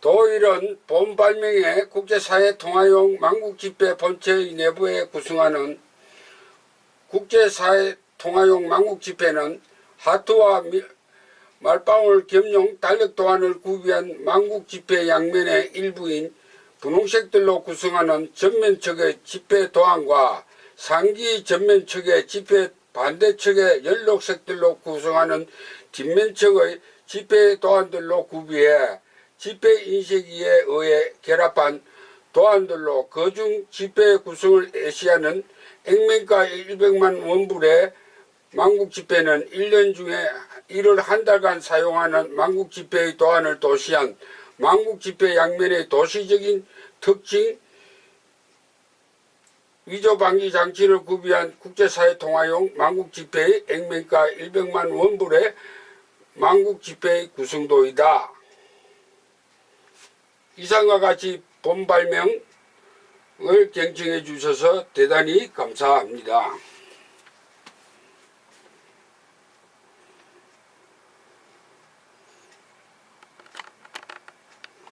도일은 본 발명의 국제사회 통화용 망국집회 본체의 내부에 구성하는 국제사회 통화용 망국집회는 하트와 미- 말방울 겸용 달력 도안을 구비한 망국집회 양면의 일부인 분홍색들로 구성하는 전면측의 집회 도안과 상기 전면측의 집회 반대측의 연록색들로 구성하는 뒷면측의 집회 도안들로 구비해 집회 인쇄기에 의해 결합한 도안들로 그중 집회 구성을 애시하는 액면가 100만 원불의 망국 집회는 1년 중에 이를 한 달간 사용하는 망국 집회의 도안을 도시한 망국 집회 양면의 도시적인 특징 위조 방지 장치를 구비한 국제사회 통화용 망국 집회의 액면가 100만 원불의 망국 집회의 구성도이다. 이상과 같이 본 발명을 경청해 주셔서 대단히 감사합니다.